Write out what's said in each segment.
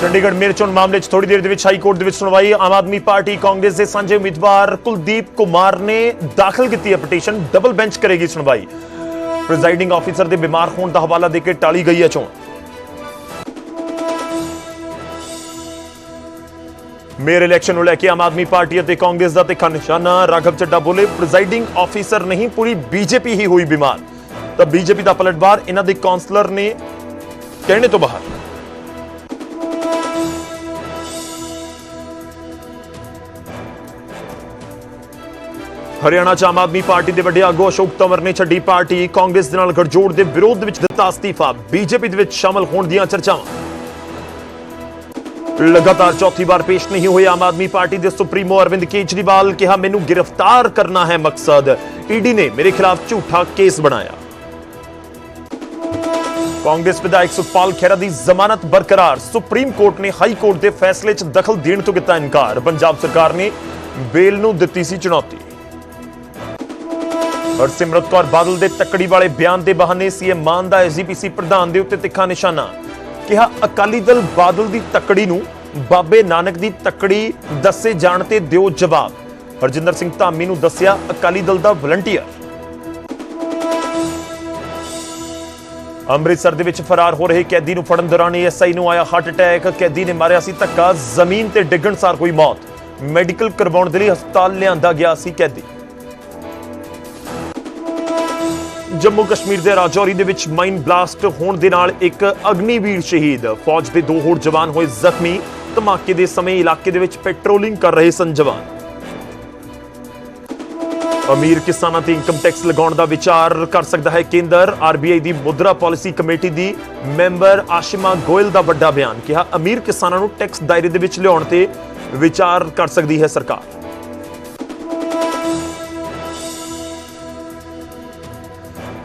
ਚੰਡੀਗੜ੍ਹ ਮੇਰ ਚੋਣ ਮਾਮਲੇ 'ਚ ਥੋੜੀ ਦੇਰ ਦੇ ਵਿੱਚ ਹਾਈ ਕੋਰਟ ਦੇ ਵਿੱਚ ਸੁਣਵਾਈ। ਆਮ ਆਦਮੀ ਪਾਰਟੀ ਕਾਂਗਰਸ ਦੇ ਸਾਂਝੇ ਉਮੀਦਵਾਰ ਕੁਲਦੀਪ ਕੁਮਾਰ ਨੇ ਦਾਖਲ ਕੀਤੀ ਹੈ ਪਟੀਸ਼ਨ। ਡਬਲ ਬੈਂਚ ਕਰੇਗੀ ਸੁਣਵਾਈ। ਪ੍ਰੈਜ਼ਾਈਡਿੰਗ ਆਫੀਸਰ ਦੇ ਬਿਮਾਰ ਹੋਣ ਦਾ ਹਵਾਲਾ ਦੇ ਕੇ ਟਾਲੀ ਗਈ ਹੈ ਚੋਣ। ਮੇਅਰ ਇਲੈਕਸ਼ਨ ਨੂੰ ਲੈ ਕੇ ਆਮ ਆਦਮੀ ਪਾਰਟੀ ਅਤੇ ਕਾਂਗਰਸ ਦਾ ਤਿੱਖਾ ਨਿਸ਼ਾਨਾ। ਰਾਘਵ ਚੱਡਾ ਬੋਲੇ ਪ੍ਰੈਜ਼ਾਈਡਿੰਗ ਆਫੀਸਰ ਨਹੀਂ, ਪੂਰੀ ਬੀਜੇਪੀ ਹੀ ਹੋਈ ਬਿਮਾਰ। ਤਾਂ ਬੀਜੇਪੀ ਦਾ ਪਲਟਵਾਰ ਇਹਨਾਂ ਦੇ ਕਾਉਂਸਲਰ ਨੇ ਕਹਿਣੇ ਤੋਂ ਬਾਹਰ। ਹਰਿਆਣਾ ਚ ਆਮ ਆਦਮੀ ਪਾਰਟੀ ਦੇ ਵੱਡੇ ਆਗੂ ਅਸ਼ੋਕ ਤੰਵਰ ਨੇ ਛੱਡੀ ਪਾਰਟੀ। ਕਾਂਗਰਸ ਦੇ ਨਾਲ ਗੜਜੋੜ ਦੇ ਵਿਰੋਧ ਵਿੱਚ ਦਿੱਤਾ ਅਸਤੀਫਾ। ਬੀਜੇਪੀ ਦੇ ਵਿੱਚ ਸ਼ਾਮਲ ਹੋਣ ਦੀਆਂ ਚਰਚਾਵਾਂ। ਲਗਾਤਾਰ ਚੌਥੀ ਵਾਰ ਪੇਸ਼ ਨਹੀਂ ਹੋਏ ਆਮ ਆਦਮੀ ਪਾਰਟੀ ਦੇ ਸੁਪਰੀਮੋ ਅਰਵਿੰਦ ਕੇਜਰੀਵਾਲ ਕਿਹਾ, ਮੈਨੂੰ ਗ੍ਰਿਫਤਾਰ ਕਰਨਾ ਹੈ ਮਕਸਦ। ਈਡੀ ਨੇ ਮੇਰੇ ਖਿਲਾਫ ਝੂਠਾ ਕੇਸ ਬਣਾਇਆ। ਕਾਂਗਰਸ ਵਿਧਾਇਕ ਸੁਖਪਾਲ ਖਹਿਰਾ ਦੀ ਜ਼ਮਾਨਤ ਬਰਕਰਾਰ ਸੁਪਰੀਮ ਕੋਰਟ ਨੇ ਹਾਈ ਕੋਰਟ ਦੇ ਫੈਸਲੇ 'ਚ ਦਖਲ ਦੇਣ ਤੋਂ ਕੀਤਾ ਇਨਕਾਰ। ਪੰਜਾਬ ਸਰਕਾਰ ਨੇ ਬੇਲ ਨੂੰ ਦਿੱਤੀ ਸੀ ਚੁਣੌਤੀ। ਹਰਸਿਮਰਤ ਕੌਰ ਬਾਦਲ ਦੇ ਤੱਕੜੀ ਵਾਲੇ ਬਿਆਨ ਦੇ ਬਹਾਨੇ ਸੀਐਮ ਮਾਨ ਦਾ ਐਸਜੀਪੀਸੀ ਪ੍ਰਧਾਨ ਦੇ ਉੱਤੇ ਤਿੱਖਾ ਨਿਸ਼ਾਨਾ। ਕਿਹਾ, ਅਕਾਲੀ ਦਲ ਬਾਦਲ ਦੀ ਤੱਕੜੀ ਨੂੰ ਬਾਬੇ ਨਾਨਕ ਦੀ ਤੱਕੜੀ ਦੱਸੇ ਜਾਣ ਤੇ ਦਿਓ ਜਵਾਬ। ਹਰਜਿੰਦਰ ਸਿੰਘ ਧਾਮੀ ਨੂੰ ਦੱਸਿਆ, ਅਕਾਲੀ ਦਲ ਦਾ ਵਲੰਟੀਅਰ। ਅੰਮ੍ਰਿਤਸਰ ਦੇ ਵਿੱਚ ਫਰਾਰ ਹੋ ਰਹੇ ਕੈਦੀ ਨੂੰ ਫੜਨ ਦੌਰਾਨ ਐਸਆਈ ਨੂੰ ਆਇਆ ਹਾਰਟ ਅਟੈਕ। ਕੈਦੀ ਨੇ ਮਾਰਿਆ ਸੀ ਧੱਕਾ, ਜ਼ਮੀਨ ਤੇ ਡਿੱਗਣ ਸਾਰ ਹੋਈ ਮੌਤ। ਮੈਡੀਕਲ ਕਰਵਾਉਣ ਦੇ ਲਈ ਹਸਪਤਾਲ ਲਿਆਂਦਾ ਗਿਆ ਸੀ ਕੈਦੀ। ਜੰਮੂ ਕਸ਼ਮੀਰ ਦੇ ਰਾਜੌਰੀ ਦੇ ਵਿੱਚ ਮਾਈਨ ਬਲਾਸਟ ਹੋਣ ਦੇ ਨਾਲ ਇੱਕ ਅਗਨੀਵੀਰ ਸ਼ਹੀਦ। ਫੌਜ ਦੇ ਦੋ ਹੋਰ ਜਵਾਨ ਹੋਏ ਜ਼ਖਮੀ, ਧਮਾਕੇ ਦੇ ਸਮੇਂ ਇਲਾਕੇ ਦੇ ਵਿੱਚ ਪੈਟਰੋਲਿੰਗ ਕਰ ਰਹੇ ਸਨ ਜਵਾਨ। ਅਮੀਰ ਕਿਸਾਨਾਂ ਤੇ ਇਨਕਮ ਟੈਕਸ ਲਗਾਉਣ ਦਾ ਵਿਚਾਰ ਕਰ ਸਕਦਾ ਹੈ ਕੇਂਦਰ। ਆਰਬੀਆਈ ਦੀ ਮੁਦਰਾ ਪਾਲਿਸੀ ਕਮੇਟੀ ਦੀ ਮੈਂਬਰ ਆਸ਼ਿਮਾ ਗੋਇਲ ਦਾ ਵੱਡਾ ਬਿਆਨ ਕਿਹਾ, ਅਮੀਰ ਕਿਸਾਨਾਂ ਨੂੰ ਟੈਕਸ ਦਾਇਰੇ ਦੇ ਵਿੱਚ ਲਿਆਉਣ ਤੇ ਵਿਚਾਰ ਕਰ ਸਕਦੀ ਹੈ ਸਰਕਾਰ।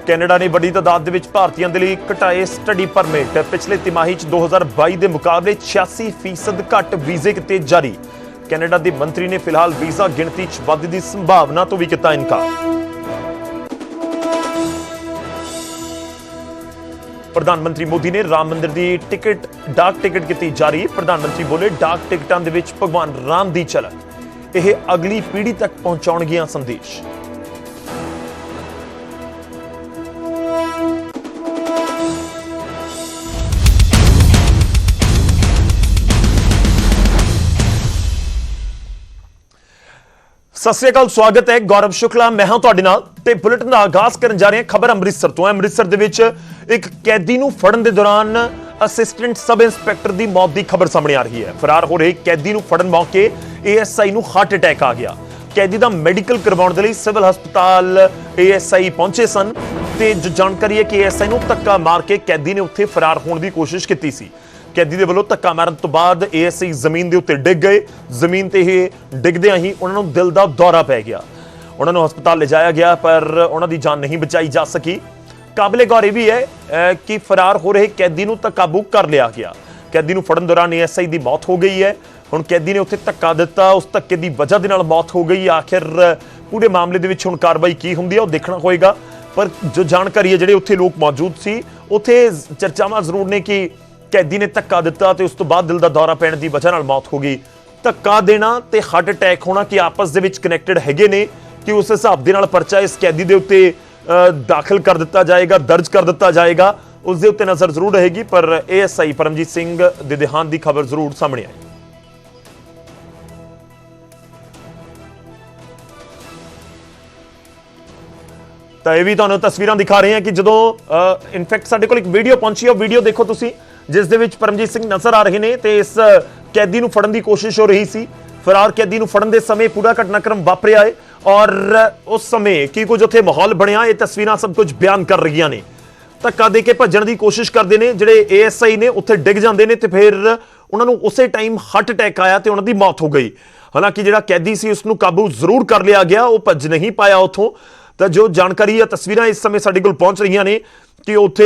ਕੈਨੇਡਾ ਨੇ ਵੱਡੀ ਤਾਦਾਦ ਦੇ ਵਿੱਚ ਭਾਰਤੀਆਂ ਦੇ ਲਈ ਘਟਾਏ ਸਟੱਡੀ ਪਰਮਿਟ। ਪਿਛਲੇ ਤਿਮਾਹੀ ਚ 2022 ਦੇ ਮੁਕਾਬਲੇ 86% ਘੱਟ ਵੀਜ਼ੇ ਕੀਤੇ ਜਾਰੀ। ਕੈਨੇਡਾ ਦੇ ਮੰਤਰੀ ਨੇ ਫਿਲਹਾਲ ਵੀਜ਼ਾ ਗਿਣਤੀ ਚ ਵਾਧੇ ਦੀ ਸੰਭਾਵਨਾ ਤੋਂ ਵੀ ਕੀਤਾ ਇਨਕਾਰ। ਪ੍ਰਧਾਨ ਮੰਤਰੀ ਮੋਦੀ ਨੇ ਰਾਮ ਮੰਦਿਰ ਦੀ ਟਿਕਟ, ਡਾਕ ਟਿਕਟ ਕੀਤੀ ਜਾਰੀ। ਪ੍ਰਧਾਨ ਮੰਤਰੀ ਬੋਲੇ, ਡਾਕ ਟਿਕਟਾਂ ਦੇ ਵਿੱਚ ਭਗਵਾਨ ਰਾਮ ਦੀ ਝਲਕ। ਇਹ ਅਗਲੀ ਪੀੜ੍ਹੀ ਤੱਕ ਪਹੁੰਚਾਉਣਗੀਆਂ ਸੰਦੇਸ਼। ਸਤਿ ਸ੍ਰੀ ਅਕਾਲ, ਸਵਾਗਤ ਹੈ। ਗੌਰਵ ਸ਼ੁਕਲਾ, ਮੈਂ ਹਾਂ ਤੁਹਾਡੇ ਨਾਲ ਤੇ ਬੁਲੇਟਿਨ ਦਾ ਆਗਾਜ਼ ਕਰਨ ਜਾ ਰਹੇ ਹਾਂ ਖਬਰ ਅੰਮ੍ਰਿਤਸਰ ਤੋਂ। ਹੈ ਅੰਮ੍ਰਿਤਸਰ ਦੇ ਵਿੱਚ ਇੱਕ ਕੈਦੀ ਨੂੰ ਫੜਨ ਦੇ ਦੌਰਾਨ ਅਸਿਸਟੈਂਟ ਸਬ ਇੰਸਪੈਕਟਰ ਦੀ ਮੌਤ ਦੀ ਖਬਰ ਸਾਹਮਣੇ ਆ ਰਹੀ ਹੈ। ਫਰਾਰ ਹੋ ਰਹੇ ਕੈਦੀ ਨੂੰ ਫੜਨ ਮੌਕੇ ਏਐਸਆਈ ਨੂੰ ਹਾਰਟ ਅਟੈਕ ਆ ਗਿਆ। ਕੈਦੀ ਦਾ ਮੈਡੀਕਲ ਕਰਵਾਉਣ ਦੇ ਲਈ ਸਿਵਲ ਹਸਪਤਾਲ ਏਐਸਆਈ ਪਹੁੰਚੇ ਸਨ ਤੇ ਜੋ, ਜਾਣਕਾਰੀ ਹੈ ਕਿ ਏਐਸਆਈ ਨੂੰ ਧੱਕਾ ਮਾਰ ਕੇ ਕੈਦੀ ਨੇ ਉੱਥੇ ਫਰਾਰ ਹੋਣ ਦੀ ਕੋਸ਼ਿਸ਼ ਕੀਤੀ ਸੀ। ਕੈਦੀ ਦੇ ਵੱਲੋਂ ਧੱਕਾ ਮਾਰਨ ਤੋਂ ਬਾਅਦ ਏਐਸਆਈ ਜ਼ਮੀਨ ਦੇ ਉੱਤੇ ਡਿੱਗ ਗਏ। ਜ਼ਮੀਨ ਤੇ ਇਹ ਡਿੱਗਦਿਆਂ ਹੀ ਉਹਨਾਂ ਨੂੰ ਦਿਲ ਦਾ ਦੌਰਾ ਪੈ ਗਿਆ। ਉਹਨਾਂ ਨੂੰ ਹਸਪਤਾਲ ਲਿਜਾਇਆ ਗਿਆ, ਪਰ ਉਹਨਾਂ ਦੀ ਜਾਨ ਨਹੀਂ ਬਚਾਈ ਜਾ ਸਕੀ। ਕਾਬਲੇ ਗੌਰ ਇਹ ਵੀ ਹੈ ਕਿ ਫਰਾਰ ਹੋ ਰਹੇ ਕੈਦੀ ਨੂੰ ਤਾਂ ਕਾਬੂ ਕਰ ਲਿਆ ਗਿਆ। ਕੈਦੀ ਨੂੰ ਫੜਨ ਦੌਰਾਨ ਏਐਸਆਈ ਦੀ ਮੌਤ ਹੋ ਗਈ ਹੈ। ਹੁਣ ਕੈਦੀ ਨੇ ਉੱਥੇ ਧੱਕਾ ਦਿੱਤਾ, ਉਸ ਧੱਕੇ ਦੀ ਵਜ੍ਹਾ ਦੇ ਨਾਲ ਮੌਤ ਹੋ ਗਈ। ਆਖਿਰ ਪੂਰੇ ਮਾਮਲੇ ਦੇ ਵਿੱਚ ਹੁਣ ਕਾਰਵਾਈ ਕੀ ਹੁੰਦੀ ਹੈ, ਉਹ ਦੇਖਣਾ ਹੋਏਗਾ। ਪਰ ਜੋ ਜਾਣਕਾਰੀ ਹੈ, ਜਿਹੜੇ ਉੱਥੇ ਲੋਕ ਮੌਜੂਦ ਸੀ, ਉੱਥੇ ਚਰਚਾਵਾਂ ਜ਼ਰੂਰ ਨੇ ਕਿ ਕੈਦੀ ਨੇ ਧੱਕਾ ਦਿੱਤਾ ਤੇ ਉਸ ਤੋਂ ਬਾਅਦ ਦਿਲ ਦਾ ਦੌਰਾ ਪੈਣ ਦੀ ਵਜ੍ਹਾ ਨਾਲ ਮੌਤ ਹੋ ਗਈ। ਧੱਕਾ ਦੇਣਾ ਤੇ ਹਾਰਟ ਅਟੈਕ ਹੋਣਾ ਕਿ ਆਪਸ ਦੇ ਵਿੱਚ ਕਨੈਕਟਡ ਹੈਗੇ ਨੇ ਕਿ ਉਸ ਹਿਸਾਬ ਦੇ ਨਾਲ ਪਰਚਾ ਇਸ ਕੈਦੀ ਦੇ ਉੱਤੇ ਅ, ਦਾਖਲ ਕਰ ਦਿੱਤਾ ਜਾਏਗਾ ਦਰਜ ਕਰ ਦਿੱਤਾ ਜਾਏਗਾ। ਉਸ ਦੇ ਉੱਤੇ ਨਜ਼ਰ ਜ਼ਰੂਰ ਰਹੇਗੀ ਪਰ ਏਐਸਆਈ ਪਰਮਜੀਤ ਸਿੰਘ ਦੇ ਦੇਹਾਂਤ ਦੀ ਖਬਰ ਜ਼ਰੂਰ ਸਾਹਮਣੇ ਆਈ। ਤਾਂ ਇਹ ਵੀ ਤੁਹਾਨੂੰ ਤਸਵੀਰਾਂ ਦਿਖਾ ਰਹੇ ਹਾਂ ਕਿ ਜਦੋਂ ਇਨਫੈਕਟ ਸਾਡੇ ਕੋਲ ਇੱਕ ਵੀਡੀਓ ਪਹੁੰਚੀ ਹੈ ਵੀਡੀਓ ਦੇਖੋ ਤੁਸੀਂ। ਜਿਸ ਦੇ ਵਿੱਚ ਪਰਮਜੀਤ ਸਿੰਘ ਨਜ਼ਰ ਆ ਰਹੇ ਨੇ ਤੇ ਇਸ ਕੈਦੀ ਨੂੰ ਫੜਨ ਦੀ ਕੋਸ਼ਿਸ਼ ਹੋ ਰਹੀ ਸੀ। ਫਰਾਰ ਕੈਦੀ ਨੂੰ ਫੜਨ ਦੇ ਸਮੇਂ ਪੂਰਾ ਘਟਨਾਕ੍ਰਮ ਵਾਪਰਿਆ ਹੈ ਔਰ ਉਸ ਸਮੇਂ ਕੀ ਕੁਝ ਉੱਥੇ ਮਾਹੌਲ ਬਣਿਆ, ਇਹ ਤਸਵੀਰਾਂ ਸਭ ਕੁਝ ਬਿਆਨ ਕਰ ਰਹੀਆਂ ਨੇ। ਧੱਕਾ ਦੇ ਕੇ ਭੱਜਣ ਦੀ ਕੋਸ਼ਿਸ਼ ਕਰਦੇ ਨੇ, ਜਿਹੜੇ ਏਐਸਆਈ ਨੇ ਉੱਥੇ ਡਿੱਗ ਜਾਂਦੇ ਨੇ ਤੇ ਫਿਰ ਉਹਨਾਂ ਨੂੰ ਉਸੇ ਟਾਈਮ ਹਾਰਟ ਅਟੈਕ ਆਇਆ ਤੇ ਉਹਨਾਂ ਦੀ ਮੌਤ ਹੋ ਗਈ। ਹਾਲਾਂਕਿ ਜਿਹੜਾ ਕੈਦੀ ਸੀ ਉਸ ਨੂੰ ਕਾਬੂ ਜ਼ਰੂਰ ਕਰ ਲਿਆ ਗਿਆ, ਉਹ ਭੱਜ ਨਹੀਂ ਪਾਇਆ ਉੱਥੋਂ। ਤਾਂ ਜੋ ਜਾਣਕਾਰੀ ਜਾਂ ਤਸਵੀਰਾਂ ਇਸ ਸਮੇਂ ਸਾਡੇ ਕੋਲ ਪਹੁੰਚ ਰਹੀਆਂ ਨੇ ਕਿ ਉੱਥੇ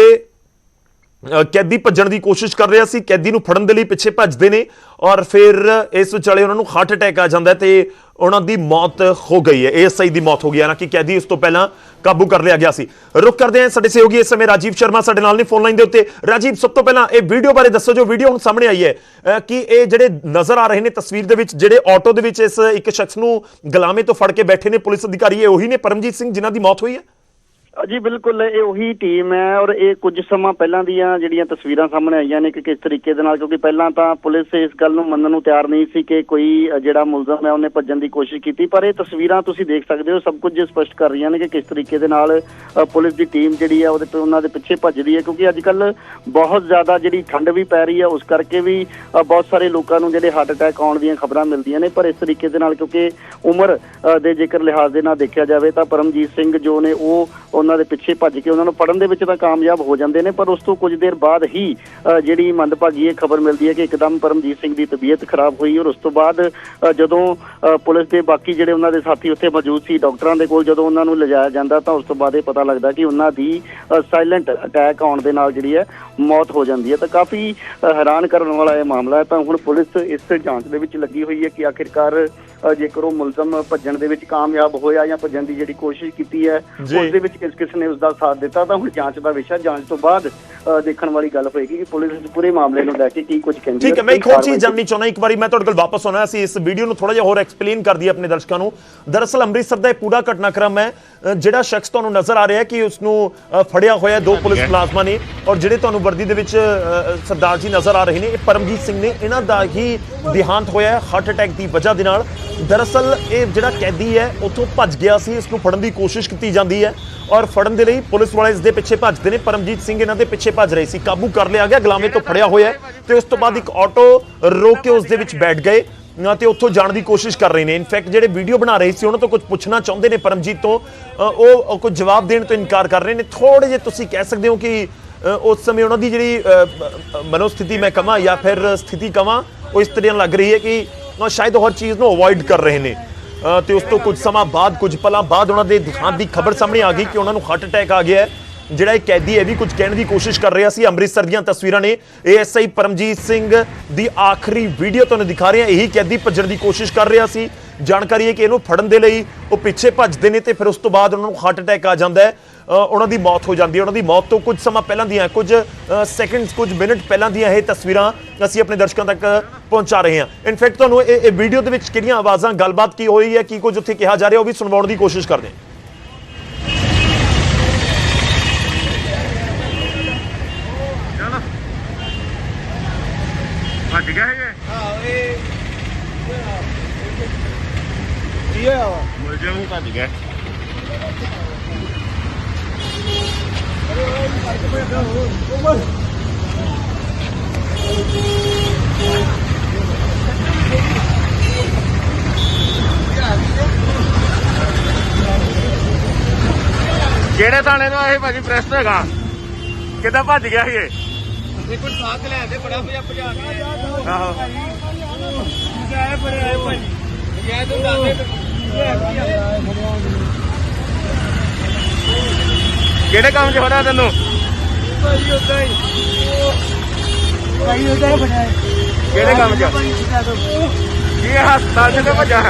ਕੈਦੀ ਭੱਜਣ ਦੀ ਕੋਸ਼ਿਸ਼ ਕਰ ਰਿਹਾ ਸੀ, ਕੈਦੀ ਨੂੰ ਫੜਨ ਦੇ ਲਈ ਪਿੱਛੇ ਭੱਜਦੇ ਨੇ ਔਰ ਫਿਰ ਇਸ ਵਿਚਾਲੇ ਉਹਨਾਂ ਨੂੰ ਹਾਰਟ ਅਟੈਕ ਆ ਜਾਂਦਾ ਹੈ ਤੇ ਉਹਨਾਂ ਦੀ ਮੌਤ ਹੋ ਗਈ ਹੈ ਏਐਸਆਈ ਦੀ ਮੌਤ ਹੋ ਗਈ ਹੈ। ਨਾ ਕਿ ਕੈਦੀ ਇਸ ਤੋਂ ਪਹਿਲਾਂ ਕਾਬੂ ਕਰ ਲਿਆ ਗਿਆ ਸੀ। ਰੁਕ ਕਰਦੇ ਹਾਂ ਸਾਡੇ ਸਹਿਯੋਗੀ ਇਸ ਸਮੇਂ ਰਾਜੀਵ ਸ਼ਰਮਾ ਸਾਡੇ ਨਾਲ ਨੇ ਫੋਨ ਲਾਈਨ ਦੇ ਉੱਤੇ। ਰਾਜੀਵ, ਸਭ ਤੋਂ ਪਹਿਲਾਂ ਇਹ ਵੀਡੀਓ ਬਾਰੇ ਦੱਸੋ, ਜੋ ਵੀਡੀਓ ਹੁਣ ਸਾਹਮਣੇ ਆਈ ਹੈ ਕਿ ਇਹ ਜਿਹੜੇ ਨਜ਼ਰ ਆ ਰਹੇ ਨੇ ਤਸਵੀਰ ਦੇ ਵਿੱਚ, ਜਿਹੜੇ ਆਟੋ ਦੇ ਵਿੱਚ ਇਸ ਇੱਕ ਸ਼ਖਸ ਨੂੰ ਗੁਲਾਮੇ ਤੋਂ ਫੜ ਕੇ ਬੈਠੇ ਨੇ, ਪੁਲਿਸ ਅਧਿਕਾਰੀ ਇਹ ਉਹੀ ਨੇ, ਪਰਮਜੀਤ ਸਿੰਘ, ਜਿਨ੍ਹਾਂ ਦੀ ਮੌਤ ਹੋਈ ਹੈ? ਜੀ, ਬਿਲਕੁਲ, ਇਹ ਉਹੀ ਟੀਮ ਹੈ ਔਰ ਇਹ ਕੁਝ ਸਮਾਂ ਪਹਿਲਾਂ ਦੀਆਂ ਜਿਹੜੀਆਂ ਤਸਵੀਰਾਂ ਸਾਹਮਣੇ ਆਈਆਂ ਨੇ ਕਿ ਕਿਸ ਤਰੀਕੇ ਦੇ ਨਾਲ, ਕਿਉਂਕਿ ਪਹਿਲਾਂ ਤਾਂ ਪੁਲਿਸ ਇਸ ਗੱਲ ਨੂੰ ਮੰਨਣ ਨੂੰ ਤਿਆਰ ਨਹੀਂ ਸੀ ਕਿ ਕੋਈ ਜਿਹੜਾ ਮੁਲਜ਼ਮ ਹੈ ਉਹਨੇ ਭੱਜਣ ਦੀ ਕੋਸ਼ਿਸ਼ ਕੀਤੀ, ਪਰ ਇਹ ਤਸਵੀਰਾਂ ਤੁਸੀਂ ਦੇਖ ਸਕਦੇ ਹੋ, ਸਭ ਕੁਝ ਸਪਸ਼ਟ ਕਰ ਰਹੀਆਂ ਨੇ ਕਿ ਕਿਸ ਤਰੀਕੇ ਦੇ ਨਾਲ ਪੁਲਿਸ ਦੀ ਟੀਮ ਜਿਹੜੀ ਹੈ ਉਹਦੇ ਉਹਨਾਂ ਦੇ ਪਿੱਛੇ ਭੱਜਦੀ ਹੈ, ਕਿਉਂਕਿ ਅੱਜ ਕੱਲ ਬਹੁਤ ਜ਼ਿਆਦਾ ਜਿਹੜੀ ਠੰਡ ਵੀ ਪੈ ਰਹੀ ਹੈ, ਉਸ ਕਰਕੇ ਵੀ ਬਹੁਤ ਸਾਰੇ ਲੋਕਾਂ ਨੂੰ ਜਿਹੜੇ ਹਾਰਟ ਅਟੈਕ ਆਉਣ ਦੀਆਂ ਖਬਰਾਂ ਮਿਲਦੀਆਂ ਨੇ, ਪਰ ਇਸ ਤਰੀਕੇ ਦੇ ਨਾਲ ਕਿਉਂਕਿ ਉਮਰ ਦੇ ਜੇਕਰ ਲਿਹਾਜ਼ ਦੇ ਨਾਲ ਦੇਖਿਆ ਜਾਵੇ ਤਾਂ ਪਰਮਜੀਤ ਸਿੰਘ ਜੋ ਨੇ ਉਹ ਉਹਨਾਂ ਦੇ ਪਿੱਛੇ ਭੱਜ ਕੇ ਉਹਨਾਂ ਨੂੰ ਫੜਨ ਦੇ ਵਿੱਚ ਤਾਂ ਕਾਮਯਾਬ ਹੋ ਜਾਂਦੇ ਨੇ, ਪਰ ਉਸ ਤੋਂ ਕੁਝ ਦੇਰ ਬਾਅਦ ਹੀ ਜਿਹੜੀ ਮੰਦਭਾਗੀ ਇਹ ਖਬਰ ਮਿਲਦੀ ਹੈ ਕਿ ਇੱਕਦਮ ਪਰਮਜੀਤ ਸਿੰਘ ਦੀ ਤਬੀਅਤ ਖਰਾਬ ਹੋਈ ਔਰ ਉਸ ਤੋਂ ਬਾਅਦ ਜਦੋਂ ਪੁਲਿਸ ਦੇ ਬਾਕੀ ਜਿਹੜੇ ਉਹਨਾਂ ਦੇ ਸਾਥੀ ਉੱਥੇ ਮੌਜੂਦ ਸੀ, ਡਾਕਟਰਾਂ ਦੇ ਕੋਲ ਜਦੋਂ ਉਹਨਾਂ ਨੂੰ ਲਿਜਾਇਆ ਜਾਂਦਾ ਤਾਂ ਉਸ ਤੋਂ ਬਾਅਦ ਇਹ ਪਤਾ ਲੱਗਦਾ ਕਿ ਉਹਨਾਂ ਦੀ ਸਾਇਲੈਂਟ ਅਟੈਕ ਆਉਣ ਦੇ ਨਾਲ ਜਿਹੜੀ ਹੈ ਮੌਤ ਹੋ ਜਾਂਦੀ ਹੈ। ਤਾਂ ਕਾਫੀ ਹੈਰਾਨ ਕਰਨ ਵਾਲਾ ਇਹ ਮਾਮਲਾ ਹੈ। ਤਾਂ ਹੁਣ ਪੁਲਿਸ ਇਸ ਜਾਂਚ ਦੇ ਵਿੱਚ ਲੱਗੀ ਹੋਈ ਹੈ ਕਿ ਆਖਿਰਕਾਰ ਜੇਕਰ ਉਹ ਮੁਲਜ਼ਮ ਭੱਜਣ ਦੇ ਵਿੱਚ ਕਾਮਯਾਬ ਹੋਇਆ ਜਾਂ ਭੱਜਣ ਦੀ ਜਿਹੜੀ ਕੋਸ਼ਿਸ਼ ਕੀਤੀ ਹੈ। ਉਸ ਦੇ ਵਿੱਚ ਕਿਸ ਕਿਸ ਨੇ ਉਸ ਦਾ ਸਾਥ ਦਿੱਤਾ ਤਾਂ ਹੁਣ ਜਾਂਚ ਦਾ ਵਿਸ਼ਾ ਜਾਂਚ ਤੋਂ ਬਾਅਦ ਦੇਖਣ ਵਾਲੀ ਗੱਲ ਹੋਏਗੀ ਕਿ ਪੁਲਿਸ ਇਸ ਪੂਰੇ ਮਾਮਲੇ ਨੂੰ ਲੈ ਕੇ ਕੀ ਕੁਝ ਕਹਿੰਦੀ ਠੀਕ ਹੈ ਮੈਂ ਇੱਕ ਹੋਰ ਚੀਜ਼ ਜਾਣਨੀ ਚਾਹੁੰਦਾ ਇੱਕ ਵਾਰੀ ਮੈਂ ਤੁਹਾਡੇ ਕੋਲ ਵਾਪਸ ਆਉਣਾ ਸੀ ਇਸ ਵੀਡੀਓ ਨੂੰ ਥੋੜਾ ਜਿਹਾ ਹੋਰ ਐਕਸਪਲੇਨ ਕਰ ਦਈਏ ਆਪਣੇ ਦਰਸ਼ਕਾਂ ਨੂੰ। ਦਰਅਸਲ ਅੰਮ੍ਰਿਤਸਰ ਦਾ ਇਹ ਪੂਰਾ ਘਟਨਾਕ੍ਰਮ ਹੈ ਜਿਹੜਾ ਸ਼ਖਸ ਤੁਹਾਨੂੰ ਨਜ਼ਰ ਆ ਰਿਹਾ ਹੈ ਕਿ ਉਸ ਨੂੰ ਫੜਿਆ ਹੋਇਆ ਦੋ ਪੁਲਿਸ ਮੁਲਾਜ਼ਮਾਂ ਨੇ ਔਰ ਜਿਹੜੇ ਤੁਹਾਨੂੰ ਵਰਦੀ ਦੇ ਵਿੱਚ ਸਰਦਾਰ ਜੀ ਨਜ਼ਰ ਆ ਰਹੇ ਨੇ ਇਹ ਪਰਮਜੀਤ ਸਿੰਘ ਨੇ ਇਹਨਾਂ ਦਾ ਹੀ ਦੇਹਾਂਤ ਹੋਇਆ ਹੈ ਹਾਰਟ ਅਟੈਕ ਦੀ ਵਜ੍ਹਾ ਦੇ ਨਾਲ। ਦਰਅਸਲ ਇਹ ਜਿਹੜਾ ਕੈਦੀ ਹੈ ਉੱਥੋਂ ਭੱਜ ਗਿਆ ਸੀ। ਇਸ ਨੂੰ ਫੜਨ ਦੀ ਕੋਸ਼ਿਸ਼ ਕੀਤੀ ਜਾਂਦੀ ਹੈ ਔਰ ਫੜਨ ਦੇ ਲਈ ਪੁਲਿਸ ਵਾਲੇ ਇਸ ਦੇ ਪਿੱਛੇ ਭੱਜਦੇ ਨੇ। ਪਰਮਜੀਤ ਸਿੰਘ ਇਹਨਾਂ ਦੇ ਪਿੱਛੇ ਭੱਜ ਰਹੇ ਸੀ ਕਾਬੂ ਕਰ ਲਿਆ ਗਿਆ ਗੁਲਾਮੇ ਤੋਂ ਫੜਿਆ ਹੋਇਆ ਹੈ ਤੇ ਉਸ ਤੋਂ ਬਾਅਦ ਇੱਕ ਆਟੋ ਰੋਕ ਕੇ ਉਸ ਦੇ ਵਿੱਚ ਬੈਠ ਗਏ ਅ, ਤੇ ਉੱਥੋਂ ਜਾਣ ਦੀ ਕੋਸ਼ਿਸ਼ ਕਰ ਰਹੇ ਨੇ। ਇਨਫੈਕਟ ਜਿਹੜੇ ਵੀਡੀਓ ਬਣਾ ਰਹੇ ਸੀ ਉਹਨਾਂ ਤੋਂ ਕੁਝ ਪੁੱਛਣਾ ਚਾਹੁੰਦੇ ਨੇ ਪਰਮਜੀਤ ਤੋਂ। ਉਹ ਕੁਝ ਜਵਾਬ ਦੇਣ ਤੋਂ ਇਨਕਾਰ ਕਰ ਰਹੇ ਨੇ। ਥੋੜੇ ਜੇ ਤੁਸੀਂ ਕਹਿ ਸਕਦੇ ਹੋ ਕਿ ਉਸ ਸਮੇਂ ਉਹਨਾਂ ਦੀ ਜਿਹੜੀ ਮਨੋਸਥਿਤੀ ਮੈਂ ਕਹਾਂ ਜਾਂ ਫਿਰ ਸਥਿਤੀ ਕਹਾਂ ਉਹ ਇਸ ਤਰ੍ਹਾਂ ਲੱਗ ਰਹੀ ਹੈ ਕਿ ਅ, ਸ਼ਾਇਦ ਹਰ ਚੀਜ਼ ਨੂੰ ਅਵੋਇਡ ਕਰ ਰਹੇ ਨੇ। ਅ, ਤੇ ਉਸ ਤੋਂ ਕੁਝ ਸਮਾਂ ਬਾਅਦ ਕੁਝ ਪਲਾਂ ਬਾਅਦ ਉਹਨਾਂ ਦੇ ਦੇਹਾਂਤ ਦੀ ਖਬਰ ਸਾਹਮਣੇ ਆ ਗਈ ਕਿ ਉਹਨਾਂ ਨੂੰ ਹਾਰਟ ਅਟੈਕ ਆ ਗਿਆ ਹੈ। ਜਿਹੜਾ ਇਹ ਕੈਦੀ ਹੈ ਵੀ ਕੁਝ ਕਹਿਣ ਦੀ ਕੋਸ਼ਿਸ਼ ਕਰ ਰਿਹਾ ਸੀ। ਅੰਮ੍ਰਿਤਸਰ ਦੀਆਂ ਤਸਵੀਰਾਂ ਨੇ ਏਐਸਆਈ ਪਰਮਜੀਤ ਸਿੰਘ ਦੀ ਆਖਰੀ ਵੀਡੀਓ ਤੁਹਾਨੂੰ ਦਿਖਾ ਰਹੇ। ਹਾਂ ਇਹੀ ਕੈਦੀ ਭੱਜਣ ਦੀ ਕੋਸ਼ਿਸ਼ ਕਰ ਰਿਹਾ ਸੀ। ਜਾਣਕਾਰੀ ਹੈ ਕਿ ਇਹਨੂੰ ਫੜਨ ਦੇ ਲਈ ਉਹ ਪਿੱਛੇ ਭੱਜਦੇ ਨੇ ਤੇ ਫਿਰ ਉਸ ਤੋਂ ਬਾਅਦ ਉਹਨਾਂ ਨੂੰ ਹਾਰਟ ਅਟੈਕ ਆ ਜਾਂਦਾ ਹੈ। ਉਹਨਾਂ ਦੀ ਮੌਤ ਹੋ ਜਾਂਦੀ ਹੈ ਉਹਨਾਂ ਦੀ ਮੌਤ ਤੋਂ ਕੁਝ ਸਮਾਂ ਪਹਿਲਾਂ ਦੀਆਂ ਕੁਝ ਸੈਕਿੰਡਸ ਕੁਝ ਮਿੰਟ ਪਹਿਲਾਂ ਦੀਆਂ ਇਹ ਤਸਵੀਰਾਂ ਅਸੀਂ ਆਪਣੇ ਦਰਸ਼ਕਾਂ ਤੱਕ ਪਹੁੰਚਾ ਰਹੇ ਹਾਂ ਇਨਫੈਕਟ ਤੁਹਾਨੂੰ ਇਹ ਇਹ ਵੀਡੀਓ ਦੇ ਵਿੱਚ ਕਿਹੜੀਆਂ ਆਵਾਜ਼ਾਂ ਗੱਲਬਾਤ ਕੀ ਹੋਈ ਹੈ ਕੀ ਕੁਝ ਉੱਥੇ ਕਿਹਾ ਜਾ ਰਿਹਾ ਉਹ ਵੀ ਸੁਣਵਾਉਣ ਦੀ ਕੋਸ਼ਿਸ਼ ਕਰਦੇ ਹਾਂ ਭੱਜ ਗਿਆ ਇਹ ਕੀ ਹੋਇਆ ਵਾ ਮੁਲਜ਼ਮ ਨੂੰ ਭੱਜ ਗਿਆ ਕਿਹੜੇ ਥਾਣੇ ਤੋਂ ਆਏ ਭਾਜੀ ਪ੍ਰੈਸ ਤੋਂ ਹੈਗਾ? ਕਿੱਦਾਂ ਭੱਜ ਗਿਆ ਸੀ ਇਹ? ਇਹ ਕੋਈ ਸਾਥ ਲੈ ਆਂਦੇ ਬੜਾ ਭਜਾ ਭਜਾ ਕੇ। ਆਹੋ। ਆਏ ਬੜੇ ਆਏ ਭਾਈ ਇਹ ਤੋਂ ਦੱਸਦੇ ਕਿਹੜੇ ਕੰਮ 'ਚ ਫੜਿਆ ਤੈਨੂੰ? ਭਾਈ ਉਦਾਂ ਹੀ। ਭਾਈ ਉਦਾਂ ਹੀ ਕਿਹੜੇ ਕੰਮ 'ਚ? ਕੀ ਹਸਪਤਾਲ 'ਚ ਤੇ ਭੱਜਾ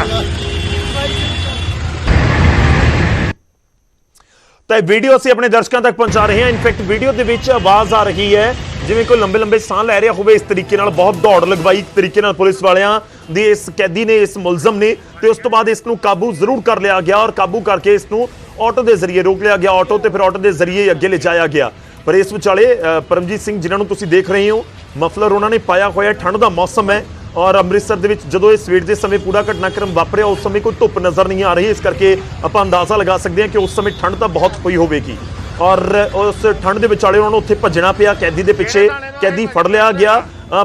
ਤਾਂ ਵੀਡੀਓ ਅਸੀਂ ਆਪਣੇ ਦਰਸ਼ਕਾਂ ਤੱਕ ਪਹੁੰਚਾ ਰਹੇ ਹਾਂ ਇਨਫੈਕਟ ਵੀਡੀਓ ਦੇ। ਵਿੱਚ ਆਵਾਜ਼ ਆ ਰਹੀ ਹੈ ਜਿਵੇਂ ਕੋਈ ਲੰਬੇ ਲੰਬੇ ਸਾਹ ਲੈ ਰਿਹਾ ਹੋਵੇ, ਇਸ ਤਰੀਕੇ ਨਾਲ ਬਹੁਤ ਦੌੜ ਲਗਵਾਈ ਤਰੀਕੇ ਨਾਲ ਪੁਲਿਸ ਵਾਲਿਆਂ ਦੀ ਇਸ ਕੈਦੀ ਨੇ, ਇਸ ਮੁਲਜ਼ਮ ਨੇ, ਤੇ ਉਸ ਤੋਂ ਬਾਅਦ ਇਸ ਨੂੰ ਕਾਬੂ ਜ਼ਰੂਰ ਕਰ ਲਿਆ ਗਿਆ ਔਰ ਕਾਬੂ ਕਰਕੇ ਇਸ ਨੂੰ ਆਟੋ ਦੇ ਜ਼ਰੀਏ ਰੋਕ ਲਿਆ ਗਿਆ। ਆਟੋ ਤੇ ਫਿਰ ਆਟੋ ਦੇ ਜ਼ਰੀਏ ਅੱਗੇ ਲਿਜਾਇਆ ਗਿਆ। ਪਰ ਇਸ ਵਿਚਾਲੇ ਪਰਮਜੀਤ ਸਿੰਘ, ਜਿਨ੍ਹਾਂ ਨੂੰ ਤੁਸੀਂ ਦੇਖ ਰਹੇ ਹੋ, ਮਫਲਰ ਉਹਨਾਂ ਨੇ ਪਾਇਆ ਹੋਇਆ ਠੰਡ ਦਾ ਮੌਸਮ ਹੈ ਔਰ ਅੰਮ੍ਰਿਤਸਰ ਦੇ ਵਿੱਚ ਜਦੋਂ ਇਹ ਸਵੇਰ ਦੇ ਸਮੇਂ ਪੂਰਾ ਘਟਨਾਕ੍ਰਮ ਵਾਪਰਿਆ, ਉਸ ਸਮੇਂ ਕੋਈ ਧੁੱਪ ਨਜ਼ਰ ਨਹੀਂ ਆ ਰਹੀ। ਇਸ ਕਰਕੇ ਆਪਾਂ ਅੰਦਾਜ਼ਾ ਲਗਾ ਸਕਦੇ ਹਾਂ ਕਿ ਉਸ ਸਮੇਂ ਠੰਡ ਤਾਂ ਬਹੁਤ ਹੋਈ ਹੋਵੇਗੀ। ਔਰ ਉਸ ਠੰਡ ਦੇ ਵਿਚਾਲੇ ਉਹਨਾਂ ਨੂੰ ਉੱਥੇ ਭੱਜਣਾ ਪਿਆ ਕੈਦੀ ਦੇ ਪਿੱਛੇ ਕੈਦੀ ਫੜ ਲਿਆ ਗਿਆ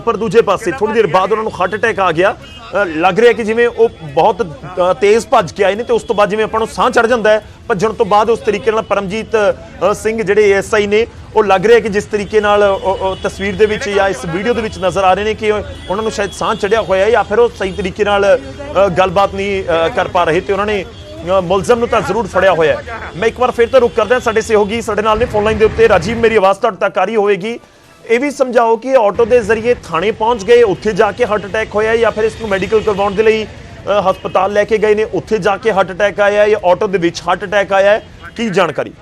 ਪਰ ਦੂਜੇ ਪਾਸੇ ਥੋੜੀ ਦੇਰ ਬਾਅਦ ਉਹਨਾਂ ਨੂੰ ਹਾਰਟ ਅਟੈਕ ਆ ਗਿਆ। ਲੱਗ ਰਿਹਾ ਕਿ ਜਿਵੇਂ ਉਹ ਬਹੁਤ ਤੇਜ਼ ਭੱਜ ਕੇ ਆਏ ਨੇ ਤੇ ਉਸ ਤੋਂ ਬਾਅਦ ਜਿਵੇਂ ਆਪਾਂ ਨੂੰ ਸਾਹ ਚੜ ਜਾਂਦਾ ਹੈ ਭੱਜਣ ਤੋਂ ਬਾਅਦ ਉਸ ਤਰੀਕੇ ਨਾਲ ਪਰਮਜੀਤ ਸਿੰਘ ਜਿਹੜੇ ਐਸਆਈ ਨੇ ਉਹ ਲੱਗ ਰਿਹਾ ਕਿ ਜਿਸ ਤਰੀਕੇ ਨਾਲ ਤਸਵੀਰ ਦੇ ਵਿੱਚ ਜਾਂ ਇਸ ਵੀਡੀਓ ਦੇ ਵਿੱਚ ਨਜ਼ਰ ਆ ਰਹੇ ਨੇ ਕਿ ਉਹ- ਉਹਨਾਂ ਨੂੰ ਸ਼ਾਇਦ ਸਾਹ ਚੜਿਆ ਹੋਇਆ ਹੈ ਜਾਂ ਫਿਰ ਉਹ ਸਹੀ ਤਰੀਕੇ ਨਾਲ ਗੱਲਬਾਤ ਨਹੀਂ ਕਰ ਪਾ ਰਹੇ ਤੇ ਉਹਨਾਂ ਨੇ ਮੁਲਜ਼ਮ ਨੂੰ ਤਾਂ ਜ਼ਰੂਰ ਫੜਿਆ ਹੋਇਆ ਹੈ। ਮੈਂ ਇੱਕ ਵਾਰ ਫਿਰ ਤੋਂ ਰੁਕ ਕਰਦਾ ਸਾਡੇ ਸਹਿਯੋਗੀ ਸਾਡੇ ਨਾਲ ਨੇ ਫੋਨ ਲਾਈਨ ਦੇ ਉੱਤੇ ਰਾਜੀਵ, ਮੇਰੀ ਆਵਾਜ਼ ਤੁਹਾਡੇ ਤੱਕ ਆ ਰਹੀ ਹੋਵੇਗੀ। ਇਹ ਵੀ ਸਮਝਾਓ ਕਿ ਆਟੋ ਦੇ ਜ਼ਰੀਏ ਥਾਣੇ ਪਹੁੰਚ ਗਏ, ਉੱਥੇ ਜਾ ਕੇ ਹਾਰਟ ਅਟੈਕ ਹੋਇਆ ਜਾਂ ਫਿਰ ਇਸ ਨੂੰ ਮੈਡੀਕਲ ਕਰਵਾਉਣ ਦੇ ਲਈ ਹਸਪਤਾਲ ਲੈ ਕੇ ਗਏ ਨੇ, ਉੱਥੇ ਜਾ ਕੇ ਹਾਰਟ ਅਟੈਕ ਆਇਆ ਜਾਂ ਆਟੋ ਦੇ ਵਿੱਚ ਹਾਰਟ ਅਟੈਕ ਆਇਆ ਕੀ ਜਾਣਕਾਰੀ?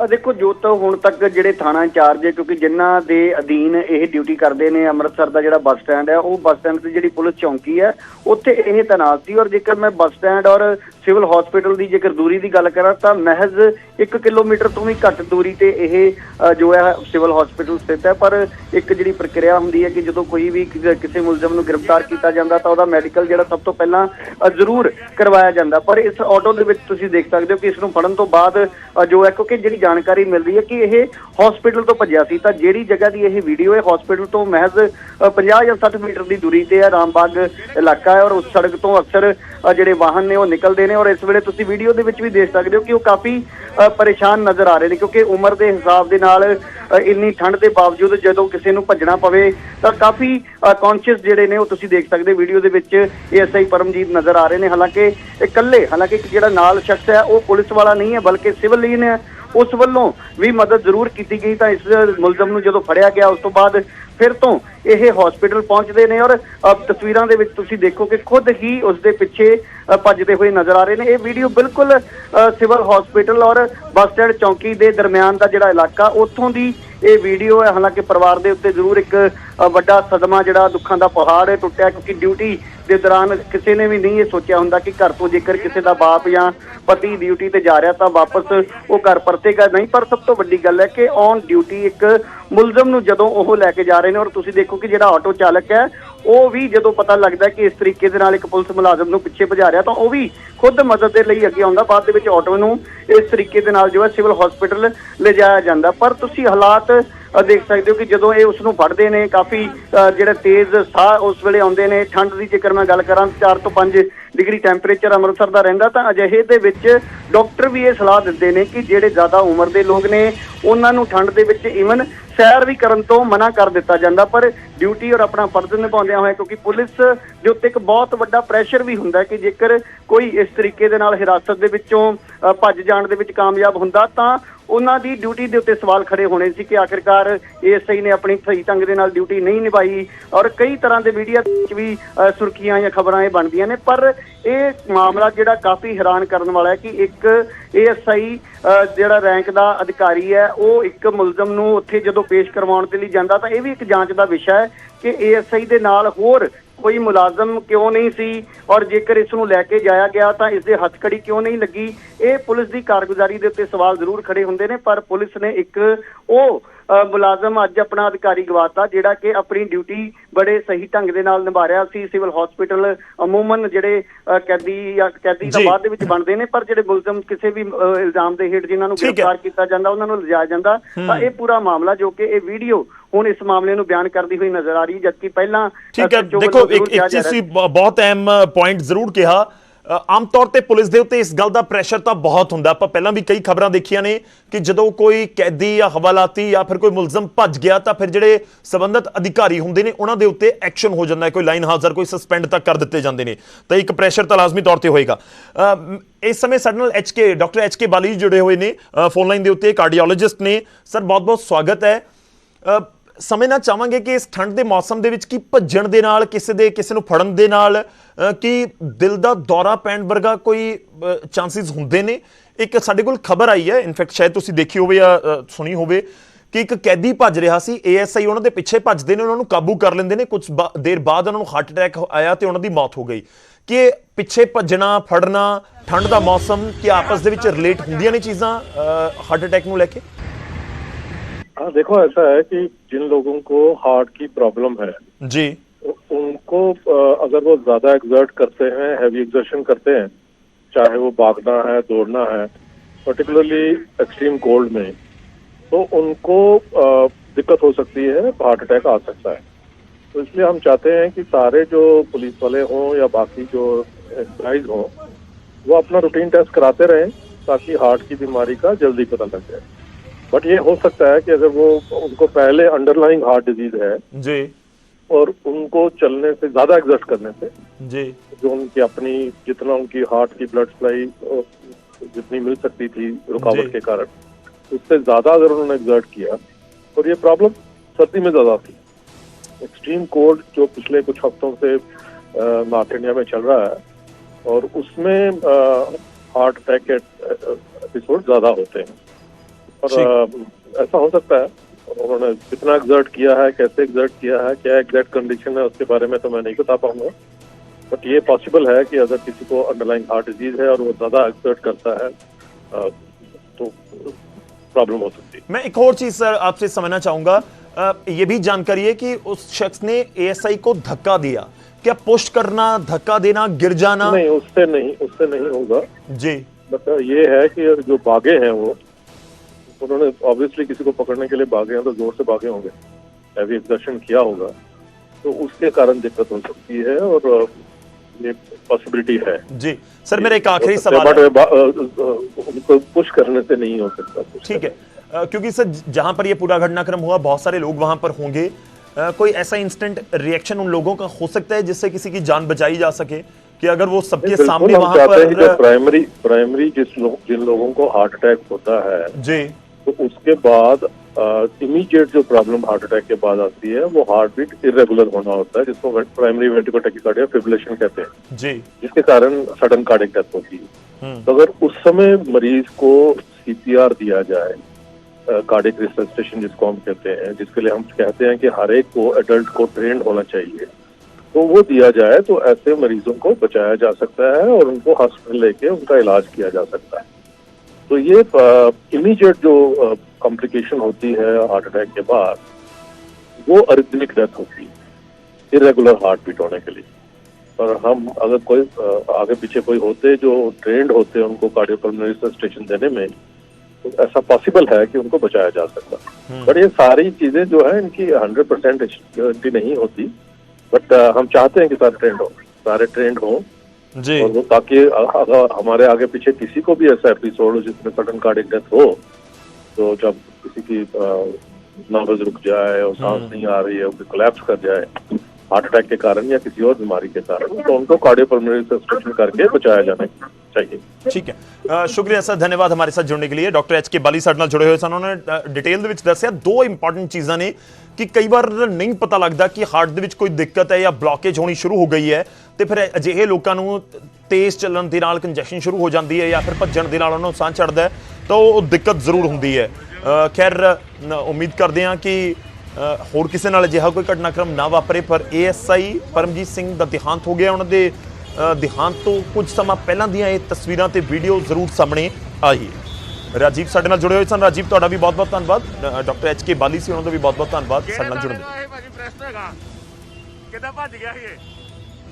ਦੇਖੋ ਜੋ ਤਾਂ ਹੁਣ ਤੱਕ ਜਿਹੜੇ ਥਾਣਾ ਇੰਚਾਰਜ ਹੈ, ਕਿਉਂਕਿ ਜਿਨ੍ਹਾਂ ਦੇ ਅਧੀਨ ਇਹ ਡਿਊਟੀ ਕਰਦੇ ਨੇ, ਅੰਮ੍ਰਿਤਸਰ ਦਾ ਜਿਹੜਾ ਬੱਸ ਸਟੈਂਡ ਹੈ, ਉਹ ਬੱਸ ਸਟੈਂਡ ਤੇ ਜਿਹੜੀ ਪੁਲਿਸ ਚੌਂਕੀ ਹੈ, ਉੱਥੇ ਇਹ ਤੈਨਾਤ ਸੀ। ਔਰ ਜੇਕਰ ਮੈਂ ਬੱਸ ਸਟੈਂਡ ਔਰ ਸਿਵਲ ਹਸਪੀਟਲ ਦੀ ਜੇਕਰ ਦੂਰੀ ਦੀ ਗੱਲ ਕਰਾਂ, ਤਾਂ ਮਹਿਜ਼ 1 ਕਿਲੋਮੀਟਰ ਤੋਂ ਵੀ ਘੱਟ ਦੂਰੀ ਤੇ ਇਹ ਜੋ ਹੈ ਸਿਵਲ ਹਸਪੀਟਲ ਸਥਿਤ ਹੈ। ਪਰ ਇੱਕ ਜਿਹੜੀ ਪ੍ਰਕਿਰਿਆ ਹੁੰਦੀ ਹੈ ਕਿ ਜਦੋਂ ਕੋਈ ਵੀ ਕਿਸੇ ਮੁਲਜ਼ਮ ਨੂੰ ਗ੍ਰਿਫਤਾਰ ਕੀਤਾ ਜਾਂਦਾ ਤਾਂ ਉਹਦਾ ਮੈਡੀਕਲ ਜਿਹੜਾ ਸਭ ਤੋਂ ਪਹਿਲਾਂ ਜ਼ਰੂਰ ਕਰਵਾਇਆ ਜਾਂਦਾ। ਪਰ ਇਸ ਆਟੋ ਦੇ ਵਿੱਚ ਤੁਸੀਂ ਦੇਖ ਸਕਦੇ ਹੋ ਕਿ ਇਸ ਨੂੰ ਫੜਨ ਤੋਂ ਬਾਅਦ ਜੋ ਹੈ ਕਿਉਂਕਿ ਜਿਹੜੀ ਜਾਣਕਾਰੀ ਮਿਲ ਰਹੀ ਹੈ ਕਿ ਇਹ ਹਸਪੀਟਲ ਤੋਂ ਭੱਜਿਆ ਸੀ ਤਾਂ ਜਿਹੜੀ ਜਗ੍ਹਾ ਦੀ ਇਹ ਵੀਡੀਓ ਹੈ ਹਸਪੀਟਲ ਤੋਂ ਮਹਿਜ਼ ਅ, 50 ਜਾਂ 60 ਮੀਟਰ ਦੀ ਦੂਰੀ ਤੇ ਹੈ ਰਾਮਬਾਗ ਇਲਾਕਾ ਹੈ ਔਰ ਉਸ ਸੜਕ ਤੋਂ ਅਕਸਰ ਜਿਹੜੇ ਵਾਹਨ ਨੇ ਉਹ ਨਿਕਲਦੇ ਨੇ ਔਰ ਇਸ ਵੇਲੇ ਤੁਸੀਂ ਵੀਡੀਓ ਦੇ ਵਿੱਚ ਵੀ ਦੇਖ ਸਕਦੇ ਹੋ ਕਿ ਉਹ ਕਾਫੀ ਪਰੇਸ਼ਾਨ ਨਜ਼ਰ ਆ ਰਹੇ ਨੇ ਕਿਉਂਕਿ ਉਮਰ ਦੇ ਹਿਸਾਬ ਦੇ ਨਾਲ ਇੰਨੀ ਠੰਡ ਦੇ ਬਾਵਜੂਦ ਜਦੋਂ ਕਿਸੇ ਨੂੰ ਭੱਜਣਾ ਪਵੇ, ਤਾਂ ਕਾਫੀ ਕੌਨਸ਼ੀਅਸ ਜਿਹੜੇ ਨੇ ਉਹ ਤੁਸੀਂ ਦੇਖ ਸਕਦੇ ਵੀਡੀਓ ਦੇ ਵਿੱਚ ਏਐਸਆਈ ਪਰਮਜੀਤ ਨਜ਼ਰ ਆ ਰਹੇ ਨੇ। ਹਾਲਾਂਕਿ ਇਕੱਲੇ, ਹਾਲਾਂਕਿ ਇੱਕ ਜਿਹੜਾ ਨਾਲ ਸ਼ਖਸ ਹੈ, ਉਹ ਪੁਲਿਸ ਵਾਲਾ ਨਹੀਂ ਹੈ, ਬਲਕਿ ਸਿਵਲ ਲਾਈਨ ਹੈ। ਉਸ ਵੱਲੋਂ ਵੀ ਮਦਦ ਜ਼ਰੂਰ ਕੀਤੀ ਗਈ ਤਾਂ ਇਸ ਮੁਲਜ਼ਮ ਨੂੰ ਜਦੋਂ ਫੜਿਆ ਗਿਆ, ਉਸ ਤੋਂ ਬਾਅਦ ਫਿਰ ਤੋਂ ਇਹ ਹਸਪੀਟਲ ਪਹੁੰਚਦੇ ਨੇ ਔਰ ਤਸਵੀਰਾਂ ਦੇ ਵਿੱਚ ਤੁਸੀਂ ਦੇਖੋ ਕਿ ਖੁਦ ਹੀ ਉਸ ਦੇ ਪਿੱਛੇ ਭੱਜਦੇ ਹੋਏ ਨਜ਼ਰ ਆ ਰਹੇ ਨੇ। ਇਹ ਵੀਡੀਓ ਬਿਲਕੁਲ ਸਿਵਲ ਹਸਪੀਟਲ ਔਰ ਬੱਸ ਸਟੈਂਡ ਚੌਂਕੀ ਦੇ ਦਰਮਿਆਨ ਦਾ ਜਿਹੜਾ ਇਲਾਕਾ, ਉੱਥੋਂ ਦੀ ਇਹ ਵੀਡੀਓ ਹੈ। ਹਾਲਾਂਕਿ ਪਰਿਵਾਰ ਦੇ ਉੱਤੇ ਜ਼ਰੂਰ ਇੱਕ ਵੱਡਾ ਸਦਮਾ ਜਿਹੜਾ ਦੁੱਖਾਂ ਦਾ ਪਹਾੜ ਹੈ, ਟੁੱਟਿਆ ਕਿਉਂਕਿ ਡਿਊਟੀ ਦੇ ਦੌਰਾਨ ਕਿਸੇ ਨੇ ਵੀ ਨਹੀਂ ਇਹ ਸੋਚਿਆ ਹੁੰਦਾ ਕਿ ਘਰ ਤੋਂ ਜੇਕਰ ਕਿਸੇ ਦਾ ਬਾਪ ਜਾਂ ਪਤੀ ਡਿਊਟੀ ਤੇ ਜਾ ਰਿਹਾ ਤਾਂ ਵਾਪਸ ਉਹ ਘਰ ਪਰਤੇਗਾ ਨਹੀਂ, ਪਰ ਸਭ ਤੋਂ ਵੱਡੀ ਗੱਲ ਹੈ ਕਿ ਔਨ ਡਿਊਟੀ ਇੱਕ ਮੁਲਜ਼ਮ ਨੂੰ ਜਦੋਂ ਉਹ ਲੈ ਕੇ ਜਾ ਰਹੇ ਨੇ ਔਰ ਤੁਸੀਂ ਦੇਖੋ ਕਿ ਜਿਹੜਾ ਆਟੋ ਚਾਲਕ ਹੈ, ਉਹ ਵੀ ਜਦੋਂ ਪਤਾ ਲੱਗਦਾ ਕਿ ਇਸ ਤਰੀਕੇ ਦੇ ਨਾਲ ਇੱਕ ਪੁਲਿਸ ਮੁਲਾਜ਼ਮ ਨੂੰ ਪਿੱਛੇ ਭਜਾ ਰਿਹਾ ਤਾਂ ਉਹ ਵੀ ਖੁਦ ਮਦਦ ਦੇ ਲਈ ਅੱਗੇ ਆਉਂਦਾ, ਬਾਅਦ ਦੇ ਵਿੱਚ ਆਟੋ ਨੂੰ ਇਸ ਤਰੀਕੇ ਦੇ ਨਾਲ ਜੋ ਹੈ ਸਿਵਲ ਹਸਪੀਟਲ ਲਿਜਾਇਆ ਜਾਂਦਾ। ਪਰ ਤੁਸੀਂ ਹਾਲਾਤ ਦੇਖ ਸਕਦੇ ਹੋ ਕਿ ਜਦੋਂ ਇਹ ਉਸ ਨੂੰ ਫੜਦੇ ਨੇ ਕਾਫੀ ਅ, ਜਿਹੜੇ ਤੇਜ਼ ਸਾਹ ਉਸ ਵੇਲੇ ਆਉਂਦੇ ਨੇ ਠੰਡ ਦੀ ਜੇਕਰ ਮੈਂ ਗੱਲ ਕਰਾਂ 4 ਤੋਂ 5 ਡਿਗਰੀ ਟੈਂਪਰੇਚਰ ਅੰਮ੍ਰਿਤਸਰ ਦਾ ਰਹਿੰਦਾ ਤਾਂ ਅਜਿਹੇ ਦੇ ਵਿੱਚ ਡਾਕਟਰ ਵੀ ਇਹ ਸਲਾਹ ਦਿੰਦੇ ਨੇ ਕਿ ਜਿਹੜੇ ਜ਼ਿਆਦਾ ਉਮਰ ਦੇ ਲੋਕ ਨੇ ਉਹਨਾਂ ਨੂੰ ਠੰਡ ਦੇ ਵਿੱਚ ਇਵਨ ਸੈਰ ਵੀ ਕਰਨ ਤੋਂ ਮਨਾ ਕਰ ਦਿੱਤਾ ਜਾਂਦਾ ਪਰ ਡਿਊਟੀ ਔਰ ਆਪਣਾ ਫਰਜ਼ ਨਿਭਾਉਂਦਿਆਂ ਹੋਇਆ ਕਿਉਂਕਿ ਪੁਲਿਸ ਦੇ ਉੱਤੇ ਇੱਕ ਬਹੁਤ ਵੱਡਾ ਪ੍ਰੈਸ਼ਰ ਵੀ ਹੁੰਦਾ ਕਿ ਜੇਕਰ ਕੋਈ ਇਸ ਤਰੀਕੇ ਦੇ ਨਾਲ ਹਿਰਾਸਤ ਦੇ ਵਿੱਚੋਂ ਭੱਜ ਜਾਣ ਦੇ ਵਿੱਚ ਕਾਮਯਾਬ ਹੁੰਦਾ ਤਾਂ ਉਹਨਾਂ ਦੀ ਡਿਊਟੀ ਦੇ ਉੱਤੇ ਸਵਾਲ ਖੜੇ ਹੋਣੇ ਸੀ ਕਿ ਆਖਿਰਕਾਰ ਏਐਸਆਈ ਨੇ ਆਪਣੀ ਸਹੀ ਢੰਗ ਦੇ ਨਾਲ ਡਿਊਟੀ ਨਹੀਂ ਨਿਭਾਈ ਔਰ ਕਈ ਤਰ੍ਹਾਂ ਦੇ ਮੀਡੀਆ ਵਿੱਚ ਵੀ ਸੁਰਖੀਆਂ ਜਾਂ ਖਬਰਾਂ ਇਹ ਬਣਦੀਆਂ ਨੇ, ਪਰ ਇਹ ਮਾਮਲਾ ਜਿਹੜਾ ਕਾਫੀ ਹੈਰਾਨ ਕਰਨ ਵਾਲਾ ਹੈ ਕਿ ਇੱਕ ਏਐਸਆਈ ਜਿਹੜਾ ਰੈਂਕ ਦਾ ਅਧਿਕਾਰੀ ਹੈ, ਉਹ ਇੱਕ ਮੁਲਜ਼ਮ ਨੂੰ ਉੱਥੇ ਜਦੋਂ ਪੇਸ਼ ਕਰਵਾਉਣ ਦੇ ਲਈ ਜਾਂਦਾ ਤਾਂ ਇਹ ਵੀ ਇੱਕ ਜਾਂਚ ਦਾ ਵਿਸ਼ਾ ਹੈ ਕਿ ਏਐਸਆਈ ਦੇ ਨਾਲ ਹੋਰ ਕੋਈ ਮੁਲਾਜ਼ਮ ਕਿਉਂ ਨਹੀਂ ਸੀ ਔਰ ਜੇਕਰ ਇਸ ਨੂੰ ਲੈ ਕੇ ਜਾਇਆ ਗਿਆ ਤਾਂ ਇਸ ਦੇ ਹੱਥਕੜੀ ਕਿਉਂ ਨਹੀਂ ਲੱਗੀ ਇਹ ਪੁਲਿਸ ਦੀ ਕਾਰਗੁਜ਼ਾਰੀ ਦੇ ਉੱਤੇ ਸਵਾਲ ਜ਼ਰੂਰ ਖੜੇ ਹੁੰਦੇ ਨੇ ਪਰ ਪੁਲਿਸ ਨੇ ਇੱਕ ਉਹ ਮੁਲਾਜ਼ਮ ਅੱਜ ਆਪਣਾ ਅਧਿਕਾਰੀ ਗਵਾਤਾ ਜਿਹੜਾ ਕਿ ਆਪਣੀ ਡਿਊਟੀ ਬੜੇ ਸਹੀ ਢੰਗ ਦੇ ਨਾਲ ਨਿਭਾ ਰਿਹਾ ਸੀ ਸਿਵਲ ਹਸਪੀਟਲ ਅਮੂਮਨ ਜਿਹੜੇ ਕੈਦੀ ਜਾਂ ਕੈਦੀ ਦਾ। ਬਾਅਦ ਦੇ ਵਿੱਚ ਬਣਦੇ ਨੇ ਪਰ ਜਿਹੜੇ ਮੁਲਜ਼ਮ ਕਿਸੇ ਵੀ ਇਲਜ਼ਾਮ ਦੇ ਹੇਠ ਜਿਨ੍ਹਾਂ ਨੂੰ। ਗ੍ਰਿਫਤਾਰ ਕੀਤਾ ਜਾਂਦਾ ਉਹਨਾਂ ਨੂੰ ਲਿਜਾਇਆ ਜਾਂਦਾ ਤਾਂ ਇਹ ਪੂਰਾ ਮਾਮਲਾ ਜੋ ਕਿ ਇਹ ਵੀਡੀਓ ਹੁਣ ਇਸ ਮਾਮਲੇ ਨੂੰ ਬਿਆਨ ਕਰਦੀ ਹੋਈ ਨਜ਼ਰ ਆ ਰਹੀ ਜਦਕਿ ਪਹਿਲਾਂ ਠੀਕ ਹੈ ਦੇਖੋ ਇੱਕ ਇੱਕ ਚੀਜ਼ ਸੀ ਬਹੁਤ ਅਹਿਮ ਪੁਆਇੰਟ ਜ਼ਰੂਰ ਕਿਹਾ। ਆਮ ਤੌਰ ਤੇ ਪੁਲਿਸ ਦੇ ਉੱਤੇ ਇਸ ਗੱਲ ਦਾ ਪ੍ਰੈਸ਼ਰ ਤਾਂ ਬਹੁਤ ਹੁੰਦਾ। ਆਪਾਂ ਪਹਿਲਾਂ ਵੀ ਕਈ ਖਬਰਾਂ ਦੇਖੀਆਂ ਨੇ ਕਿ ਜਦੋਂ ਕੋਈ ਕੈਦੀ ਜਾਂ ਹਵਾਲਾਤੀ ਜਾਂ ਫਿਰ ਕੋਈ ਮੁਲਜ਼ਮ ਭੱਜ ਗਿਆ ਤਾਂ ਫਿਰ ਜਿਹੜੇ ਸਬੰਧਤ ਅਧਿਕਾਰੀ ਹੁੰਦੇ ਨੇ ਉਹਨਾਂ ਦੇ ਉੱਤੇ ਐਕਸ਼ਨ ਹੋ ਜਾਂਦਾ ਹੈ। ਕੋਈ ਲਾਈਨ ਹਾਜ਼ਰ ਕੋਈ ਸਸਪੈਂਡ ਤੱਕ ਕਰ ਦਿੱਤੇ ਜਾਂਦੇ ਨੇ। ਤਾਂ ਇੱਕ ਪ੍ਰੈਸ਼ਰ ਤਾਂ ਲਾਜ਼ਮੀ ਤੌਰ ਤੇ ਹੋਏਗਾ। ਇਸ ਸਮੇਂ ਸਾਡੇ ਨਾਲ ਐਚਕੇ ਡਾਕਟਰ ਐਚਕੇ ਬਾਲੀ ਜੀ ਜੁੜੇ ਹੋਏ ਨੇ। ਫੋਨ ਲਾਈਨ ਦੇ ਉੱਤੇ ਕਾਰਡੀਓਲੋਜਿਸਟ ਨੇ। ਸਰ ਬਹੁਤ ਬਹੁਤ ਸਵਾਗਤ ਹੈ। ਸਮਝਣਾ ਚਾਹਾਂਗੇ ਕਿ ਇਸ ਠੰਡ ਦੇ ਮੌਸਮ ਦੇ ਵਿੱਚ ਕੀ ਭੱਜਣ ਦੇ ਨਾਲ, ਕਿਸੇ ਦੇ, ਕਿਸੇ ਨੂੰ ਫੜਨ ਦੇ ਨਾਲ ਕੀ ਦਿਲ ਦਾ ਦੌਰਾ ਪੈਣ ਵਰਗਾ ਕੋਈ ਚਾਂਸਸ ਹੁੰਦੇ ਨੇ? ਇੱਕ ਸਾਡੇ ਕੋਲ ਖਬਰ ਆਈ ਹੈ ਇਨਫੈਕਟ ਸ਼ਾਇਦ ਤੁਸੀਂ ਦੇਖੀ ਹੋਵੇ ਜਾਂ ਸੁਣੀ ਹੋਵੇ, ਕਿ ਇੱਕ ਕੈਦੀ ਭੱਜ ਰਿਹਾ ਸੀ ਏਐਸਆਈ ਉਹਨਾਂ ਦੇ ਪਿੱਛੇ ਭੱਜਦੇ ਨੇ, ਉਹਨਾਂ ਨੂੰ ਕਾਬੂ ਕਰ ਲੈਂਦੇ ਨੇ ਕੁਝ ਦੇਰ ਬਾਅਦ ਉਹਨਾਂ ਨੂੰ ਹਾਰਟ ਅਟੈਕ ਆਇਆ ਤੇ ਉਹਨਾਂ ਦੀ ਮੌਤ ਹੋ ਗਈ। ਕਿ ਪਿੱਛੇ ਭੱਜਣਾ, ਫੜਨਾ, ਠੰਡ ਦਾ ਮੌਸਮ, ਕਿ ਆਪਸ ਦੇ ਵਿੱਚ ਰਿਲੇਟ ਹੁੰਦੀਆਂ ਨੇ ਚੀਜ਼ਾਂ ਹਾਰਟ ਅਟੈਕ ਨੂੰ ਲੈ ਕੇ? हाँ देखो ऐसा है कि जिन लोगों को हार्ट की प्रॉब्लम है जी। उनको अगर वो ज़्यादा एक्सर्ट करते हैं हैवी एक्सर्शन करते हैं चाहे वो भागना है दौड़ना है पर्टिकुलरली एक्सट्रीम कोल्ड में तो उनको दिक्कत हो सकती है हार्ट अटैक आ सकता है। तो इसलिए हम चाहते हैं कि सारे जो पुलिस वाले हों या बाकी जो एम्प्लॉइज हों वो अपना रूटीन टेस्ट कराते रहें ताकि हार्ट की बीमारी का जल्दी पता लग जाए। बट ये हो सकता है कि अगर वो उनको पहले अंडरलाइंग हार्ट डिज़ीज़ है ਜੀ और उनको चलने से ज़्यादा एग्जर्ट करने से ਜੀ जो उनकी अपनी जितना उनकी हार्ट की ब्लड सप्लाई जितनी मिल सकती थी रुकावट के कारण उससे ज़्यादा अगर उन्होंने एग्जर्ट किया और ये प्रॉब्लम सर्दी में ज़्यादा थी। एक्सट्रीम कोल्ड जो पिछले कुछ हफ्तों से नॉर्थ इंडिया में चल रहा है और उसमें हार्ट अटैक के एपिसोड ज़्यादा होते हैं। और ऐसा हो सकता है। उन्होंने कितना एग्जर्ट किया है कैसे एग्जर्ट किया है क्या एग्जैक्ट कंडीशन है उसके बारे में तो मैं नहीं बता पाऊँगा। बट ये पॉसिबल है कि अगर किसी को अंडरलाइंग हार्ट डिज़ीज़ है और वो ज़्यादा एक्सर्ट करता है तो प्रॉब्लम हो सकती है। मैं एक और चीज़ सर आपसे समझना चाहूँगा। ये भी जानकारी है कि उस शख्स ने एएसआई को धक्का दिया। क्या पुश करना धक्का देना गिर जाना? नहीं उससे नहीं उससे नहीं होगा। जी। बट ये है कि जो बागे हैं वो उन्होंने ऑब्वियसली किसी को पकड़ने के लिए भागे हैं तो ज़ोर से भागे होंगे। हैवी एक्सर्शन किया होगा? तो उसके कारण दिक्कत हो सकती है और ये पॉसिबिलिटी है। जी सर मेरा एक आखिरी सवाल बट उनको पुश करने से नहीं हो सकता ठीक है। क्योंकि सर जहाँ पर ये पूरा घटनाक्रम हुआ बहुत सारे लोग वहाँ पर होंगे। कोई ऐसा इंस्टेंट रिएक्शन उन लोगों का हो सकता है जिससे किसी की जान बचाई जा सके? कि अगर वो सबके सामने वहाँ पर प्राइमरी प्राइमरी जिस लोग जिन लोगों को हार्ट अटैक होता है जी। तो उसके बाद इमीडिएट जो प्रॉब्लम हार्ट अटैक के बाद आती है वो हार्ट बीट इरेगुलर होना होता है जिसको प्राइमरी वेंटिको टैकिकार्डिया फिब्रिलेशन कहते हैं। जी। जिसके कारण सडन कार्डिक डेथ होती है। हम्म। तो अगर उस समय मरीज़ को सीपीआर दिया जाए कार्डिक रिसर्चेशन जिसको हम कहते हैं जिसके लिए हम कहते हैं कि हर एक को एडल्ट को ट्रेंड होना चाहिए तो वो दिया जाए तो ऐसे मरीजों को बचाया जा सकता है और उनको हॉस्पिटल लेके उनका इलाज किया जा सकता है। तो ये इमीडिएट जो कॉम्प्लिकेशन होती है हार्ट अटैक के बाद वो अरिथमिक डेथ होती है इरेगुलर हार्ट बीट होने के लिए। और हम अगर कोई आगे पीछे कोई होते जो ट्रेंड होते हैं उनको कार्डियोपल्मोनरी रिसर्चेशन देने में तो ऐसा पॉसिबल है कि उनको बचाया जा सकता। बट ये सारी चीज़ें जो है इनकी हंड्रेड परसेंट नहीं होती। बट हम चाहते हैं कि सारे ट्रेंड हो सारे ट्रेंड हो जी और वो ताकि अ- अगर हमारे आगे पीछे किसी को भी ऐसा एपिसोड हो जिसमें सडन कार्डिक डेथ हो तो जब किसी की नर्वस रुक जाए और सांस नहीं आ रही है वो कोलैप्स कर जाए हार्ट अटैक के कारण या किसी और बीमारी के कारण तो उनको कार्डियोपल्मोनरी रिसर्चेशन करके बचाया जाना चाहिए ਠੀਕ ਹੈ ਅ, ਸ਼ੁਕਰੀਆ ਸਰ ਧੰਨਵਾਦ ਹਮਾਰੇ ਸਾਥ ਜੁੜਨੇ ਕੇ ਲਈ ਡਾਕਟਰ ਐਚ ਕੇ ਬਾਲੀ ਸਾਡੇ ਨਾਲ ਜੁੜੇ ਹੋਏ ਸਨ ਉਹਨਾਂ ਨੇ ਡਿਟੇਲ ਦੇ ਵਿੱਚ ਦੱਸਿਆ ਦੋ ਇੰਪੋਰਟੈਂਟ ਚੀਜ਼ਾਂ ਨੇ ਕਿ ਕਈ ਵਾਰ ਨਹੀਂ ਪਤਾ ਲੱਗਦਾ ਕਿ ਹਾਰਟ ਦੇ ਵਿੱਚ ਕੋਈ ਦਿੱਕਤ ਹੈ ਜਾਂ ਬਲੌਕੇਜ ਹੋਣੀ ਸ਼ੁਰੂ ਹੋ ਗਈ ਹੈ ਤੇ ਫਿਰ ਅਜਿਹੇ ਲੋਕਾਂ ਨੂੰ ਤੇਜ਼ ਚੱਲਣ ਦੇ ਨਾਲ ਕੰਜੈਸ਼ਨ ਸ਼ੁਰੂ ਹੋ ਜਾਂਦੀ ਹੈ ਜਾਂ ਫਿਰ ਭੱਜਣ ਦੇ ਨਾਲ ਉਹਨਾਂ ਨੂੰ ਸਾਹ ਚੜਦਾ ਤਾਂ ਉਹ ਦਿੱਕਤ ਜ਼ਰੂਰ ਹੁੰਦੀ ਹੈ। ਖੈਰ ਉਮੀਦ ਕਰਦੇ ਹਾਂ ਕਿ ਹੋਰ ਕਿਸੇ ਨਾਲ ਅਜਿਹਾ ਕੋਈ ਘਟਨਾਕ੍ਰਮ ਨਾ ਵਾਪਰੇ, ਪਰ ਏਐਸਆਈ ਪਰਮਜੀਤ ਸਿੰਘ ਦਾ ਦੇਹਾਂਤ ਹੋ ਗਿਆ। ਉਹਨਾਂ ਦੇ ਦੇਹਾਂਤ ਤੋਂ ਕੁਝ ਸਮਾਂ ਪਹਿਲਾਂ ਦੀਆਂ ਇਹ ਤਸਵੀਰਾਂ ਤੇ ਵੀਡੀਓ ਜ਼ਰੂਰ ਸਾਹਮਣੇ ਆਈ ਹੈ ਰਾਜੀਵ ਸਾਡੇ ਨਾਲ ਜੁੜੇ ਹੋਏ ਸਨ ਰਾਜੀਵ ਤੁਹਾਡਾ ਵੀ ਬਹੁਤ-ਬਹੁਤ ਧੰਨਵਾਦ ਅ, ਡਾਕਟਰ ਐਚ ਕੇ ਬਾਲੀ ਸੀ ਉਹਨਾਂ ਦਾ ਵੀ ਬਹੁਤ-ਬਹੁਤ ਧੰਨਵਾਦ ਸਾਡੇ ਕਿਹੜੇ ਨਾਲ ਥਾਣੇ ਜੁੜਨ ਤੋਂ ਲਈ ਇਹ ਭਾਜੀ ਪ੍ਰੈਸ ਹੈਗਾ ਕਿੱਦਾਂ ਭੱਜ ਗਿਆ ਸੀ ਇਹ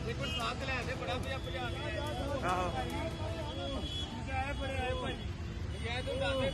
ਦੇਖੋ ਸਾਥ ਲੈ ਆਂਦੇ ਬੜਾ ਪਿਆ ਭਜਾ ਕੇ ਆਹੋ ਆਏ ਬੜੇ ਆਏ ਭਾਈ ਇਹ ਤੋਂ ਦੱਸਦੇ